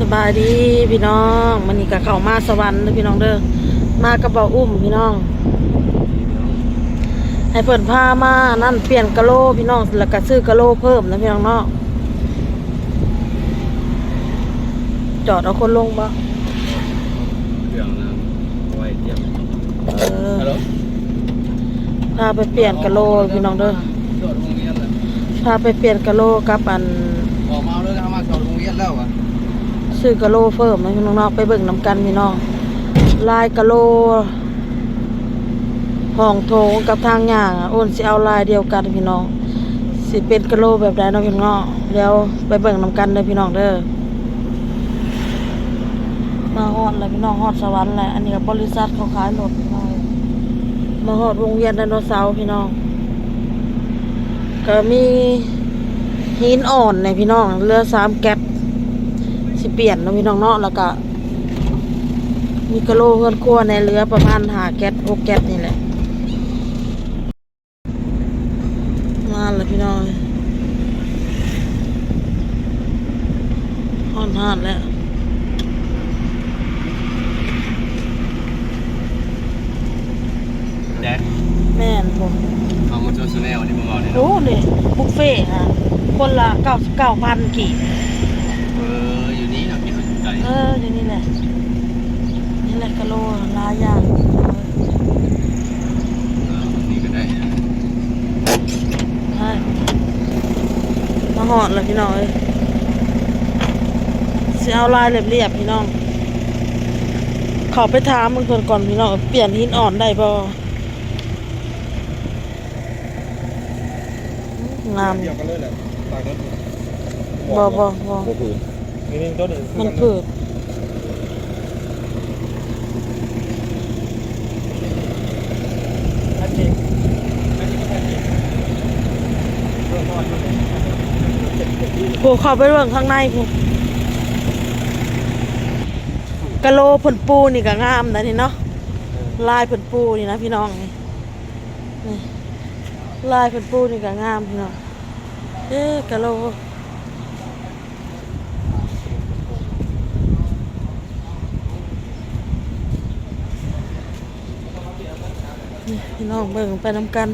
สบายดีพี่น้องมันนี่ก็เข้ามาสวรรค์เด้อพี่น้องเด้อมากับเบาอุ้มพี่น้อง ให้เพิ่นพามานั่นเปลี่ยนกะโหลพี่น้องแล้วก็ซื้อกะโหลเพิ่มนะพี่น้องเนาะจอดเอาคนลงบ่เครื่องนะไว้เตรียมเออฮัลโหลพาไปเปลี่ยนกะโหลพี่น้องเด้อจอดโรงเรียนแล้วพาไปเปลี่ยนกะโหลกับอันออกมาเอาเลยนะมาจอดโรงเรียนแล้วอะ ซื้อกะโลเพิ่มนะพี่น้องไปเบิ่งนํกันพี่น้องลายกะโลห้องโถงกับทางย่างอะโอนสิเอาลายเดียวกันพี่น้องสิเป็นกะโลแบบใดเนาะพี่น้องาะแล้วไปเบิ่งนํกันเด้อพี่น้องเด้อมาฮอดแล้วพี่น้องฮอดสวรรค์แล้วอันนี้ก็บริษัทเขาขายรถพี่น้องมาฮอดวงเวียนไดโนเสาร์พี่น้องก็มีหินอ่อนในพี่น้องเรือสามแก๊ป สิเปลี่ยนเนาะพี่น้องเนาะแล้วก็ มีกะโหลเพื่อนครัวในเรือประมาณหาแก๊สหกแก๊สนี่แหละมาแล้วพี่น้องห่อนหานแล้วแดดแม่นผมเอามาโชว์ชาแนลนี่มึงเอาเนี่ยโอ้เนี่ยบุฟเฟ่ต์ฮะคนละเก้าสิบเก้าพันกี่ เอออยู่นี่นะพี่สนใจ เอออยู่นี่แหละนี่แหละกะโหลหลายอย่างเออนี่ก็ได้ใช่มาหอดแล้วพี่น้องเอ้ยสิเอาลายเรียบๆพี่น้องเขาไปถามมึงคนก่อนพี่น้องเปลี่ยนหินอ่อนได้บ่งามเดียวกันเลยแหละต่างกันบ่บ่บ่โอ้โหนี่นี่ต้นนี่มันผืด อันนี้อันนี้ก็แพงดีเริ่มต้นมัน ผูเข้าไปเบิ่งข้างในผูกะโหลผลปูนี่ก็งามนะนี่เนาะลายผลปูนี่นะพี่น้องนี่นี่ลายผลปูนี่ก็งามพี่น้องเอ๊ะกะโหลนี่พี่น้องเบิ่งไปนำกัน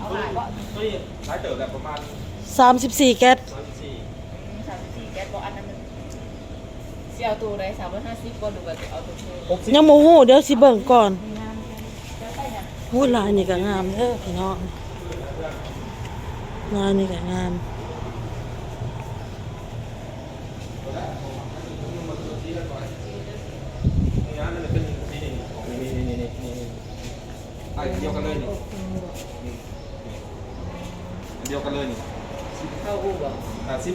ตัวนี้หลายเติบแหละประมาณสามสิบสี่แก๊ส34สามสิบสี่แก๊สบอกอันนั้นมันเสียเอาตัวใดสามร้อยห้าสิบก็ดูว่าจะเอาตัวเธอ60ยังโมหูเดี๋ยวสิเบิ่งก่อนหูลายนี่ก็งามเด้อพี่น้องลายนี่ก็งามนี่นะมันจะเป็นนี่นี่นี่นี่นี่นี่นี่อันเดียวกันเลยนี่นี่อัน เดียวกันเลยนี่เข้าอู่บ่ห้าสิบ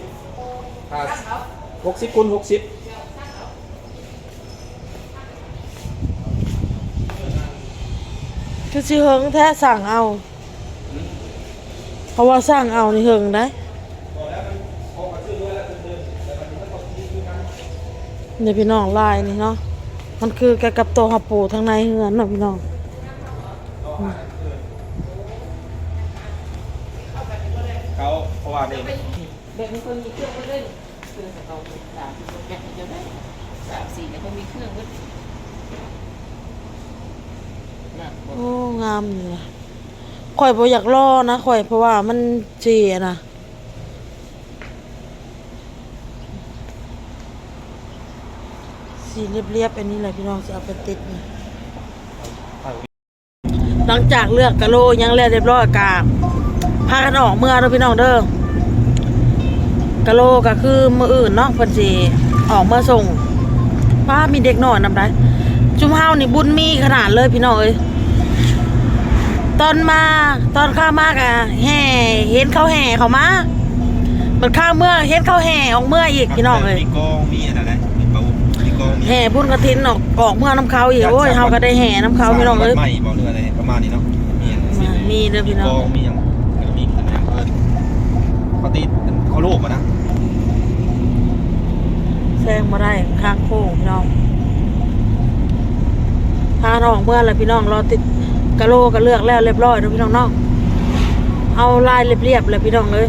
ห้าหกสิบคูณหกสิบคือสิเฮิงแท้สั่งเอา เพราะว่าสั่งเอานี่เฮิงได้เดี๋ยวพี่น้องลายนี่เนาะ มันคือแกกับตัวหับปูทางในเฮือนเนาะพี่น้อง เพราะว่านี่เด็กมีคนมีเครื่องไว้เลยเครื่องของเราสามสิบแก๊สเดียวได้สามสี่เนี่ยเขามีเครื่องไว้น่ะบ่โอ้งามนี่ล่ะข่อยบ่อยากรอนะข่อยเพราะว่ามันเจียนะสีเรียบๆอันนี้แหละพี่น้องจะเอาไปติดนี่หลังจากเลือกกะโลยังแล้วเรียบร้อยกาพากันออกเมื่อเด้อพี่น้องเด้อ กะโลก็คือมืออื่นเนาะเพิ่นสิออกเมื่อส่งป้ามีเด็กน้อยนำได้จุมเฮานี่บุญมีขนาดเลยพี่น้องเอ้ยตอนมาตอนข้ามากอะแห่เห็นเขาแห่เขามามันข้ามเมื่อเห็นเขาแห่ออกเมื่ออีกพี่น้องเลยมีกองมีอะไรนะมีเปามีกองมีแห่บุญกระถินออกออกเมื่อน้ำเขาอีกโอ้ยเฮาก็ได้แห่น้ำเขาพี่น้องเอ้ยใหม่บอกเรืออะไรประมาณนี้เนาะมีอย่างสิมีเด้อพี่น้องกองมีอย่างแล้วก็มีขนาดเพิ่นปกติเขาโลกอะนะ แซงมาได้ข้างโค้งพี่น้องพาน้องเมื่อแล้วพี่น้องรอติดกะโลก็เลือกแล้วเรียบร้อยนะพี่น้องเนาะเอาลายเรียบๆเลยพี่น้องเลย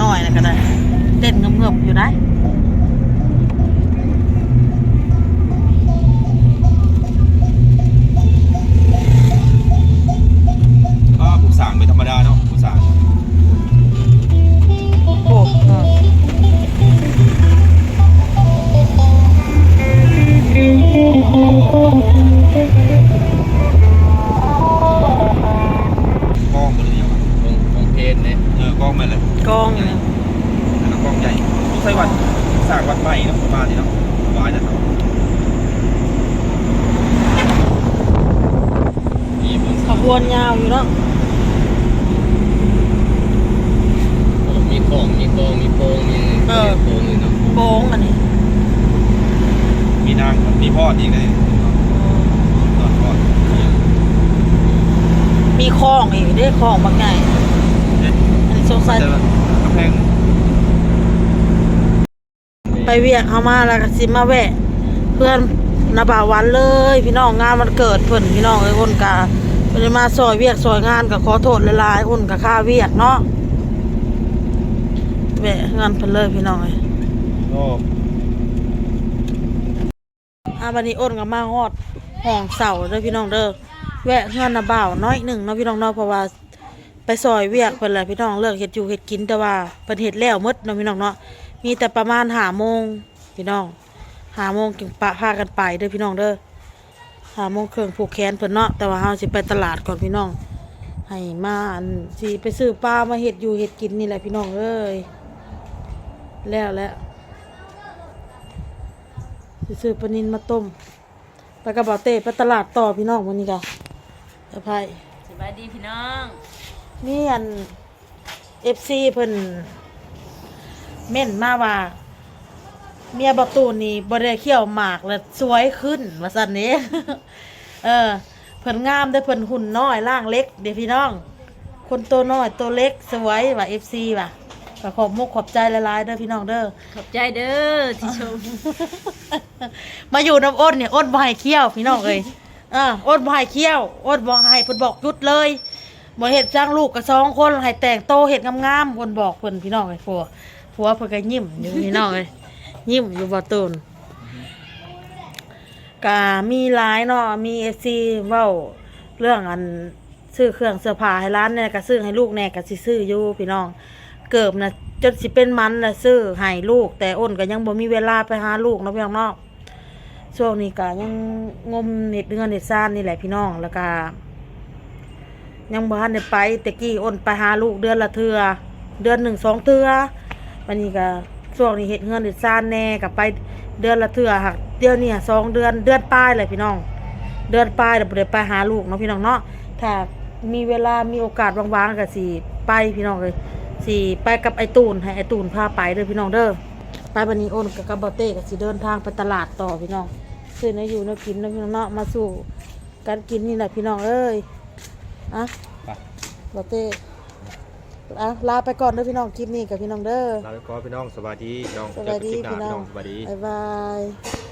น้อยๆนะก็ได้เต้นเงือบๆอยู่ได้ งวัดใหม่เนาะประมาณนี้เนาะวายนะครับมีบนขบวนยาวอยู่เนาะมีของมีโปงมีโปงมีโปงเลยเนาะโกงอันนี้ มีนางมีพ่ออีกเลยตอนพ่อมีคลองอีกได้คลองบางไงเอ๊ะอันนี้สงสัยจะกำแพง ไปเวียกเขามาแล้วก็สิมาแวะ เพื่อนนาบ่าวันเลย พี่น้องงานมันเกิดเพิ่นพี่น้องเอ้ยคนกาเพิ่นมาซอยเวียกซอยงานก็ขอโทษหลายๆคนก็ค่าเวียกเนาะแวะงานเพิ่นเลยพี่น้องเอ้ยโอ้อาบันนี้อ้นก็มาฮอดห้องเสาเด้อพี่น้องเด้อแวะเฮือนนาบ่าวน้อยหนึ่งเนาะพี่น้องเนาะเพราะว่าไปซอยเวียกเพิ่นแหละพี่น้องเลิกเฮ็ดอยู่เฮ็ดกินแต่ว่าเพิ่นเฮ็ดแล้วหมดเนาะพี่น้องเนาะ มีแต่ประมาณห้าโมงพี่น้องห้าโมงจึงปะพากันไปเด้อพี่น้องเด้อห้าโมงครึ่งผูกแขนเพิ่นเนาะแต่ว่าเฮาสิไปตลาดก่อนพี่น้อง ให้มาอันสิไปซื้อปลามาเฮ็ดอยู่เฮ็ดกินนี่แหละพี่น้องเอ้ยแล้วแล้วสิซื้อปลานินมาต้มไปกระเป๋าเต้ไปตลาดต่อพี่น้องวันนี้กะเอภัยสบายดีพี่น้องนี่อันเอฟซีเพิ่น เม่นมาว่า เมียบักตูนนี่บ่ได้เขี้ยวหมากแล้วสวยขึ้นว่าซั่นนี้เออเพิ่นงามได้อเพิ่นหุ่นน้อยร่างเล็ก เดี๋ยวพี่น้อง คนตัวน้อยตัวเล็กสวยว่า FC ว่ะก็ขอบมุกขอบใจหลายๆเด้อพี่น้องเด้อ ขอบใจเด้อที่ชม มาอยู่น้ำอ้นเนี่ยอ้นบ่ให้เคี้ยวพี่น้องเอ้ยอ่าอ้นบ่ให้เคี้ยวอ้นบ่ให้เพิ่นบอกหยุดเลยบ่เฮ็ดจ้างลูกกับสองคนให้แต่งโตเฮ็ดงามๆเพิ่นบอกเพิ่นพี่น้องเอ้ยผัว ผัวเพิ่นก็ยิ้มอยู่พี่น้องเอ้ยยิ้มอยู่บ่ตูนก็มีหลายเนาะมี FC เว้าเรื่องอันซื้อเครื่องเสื้อผ้าให้ร้านเนี่ยก็ซื้อให้ลูกแน่ก็สิซื้ออยู่พี่น้อง เกิบนะจนสิเป็นมันนะซื้อให้ลูก แต่อ้นก็ยังบ่มีเวลาไปหาลูกเนาะพี่น้องเนาะช่วงนี้ก็ยังงมเน็ตเงินเน็ตซ่านนี่แหละพี่น้องแล้วก็ยังบ้านได้ไปแต่กี้อ้นไปหาลูกเดือนละเทือเดือนหนึ่งสองเทือ วันนี้ก็ช่วงนี้เห็ดเงินเน็ตซ่านแน่กับไปเดือนละเทือหักเดือนเนี่ยสองเดือนเดือนปลายเลยพี่น้อง เดือนปลายเดี๋ยวไปหาลูกเนาะพี่น้องเนาะถ้ามีเวลามีโอกาสว่างๆก็สิไปพี่น้องเลยสิไปกับไอตูนให้ไอตูนพาไปเด้อพี่น้องเด้อไปวันนี้โอนกับกับบอเต้ก็สิเดินทางไปตลาดต่อพี่น้องซื้อเนื้ออยู่เนื้อกินเนื้อพี่น้องเนาะมาสู่การกินนี่แหละพี่น้องเอ้ยอะไปบอเต้ อะลาไปก่อนเด้อพี่น้องคลิปนี้กับพี่น้องเด้อลาไปก่อนพี่น้องสวัสดีน้องสวัสดีเจอกันคลิปหพี่น้องสวัสดีบ๊ายบาย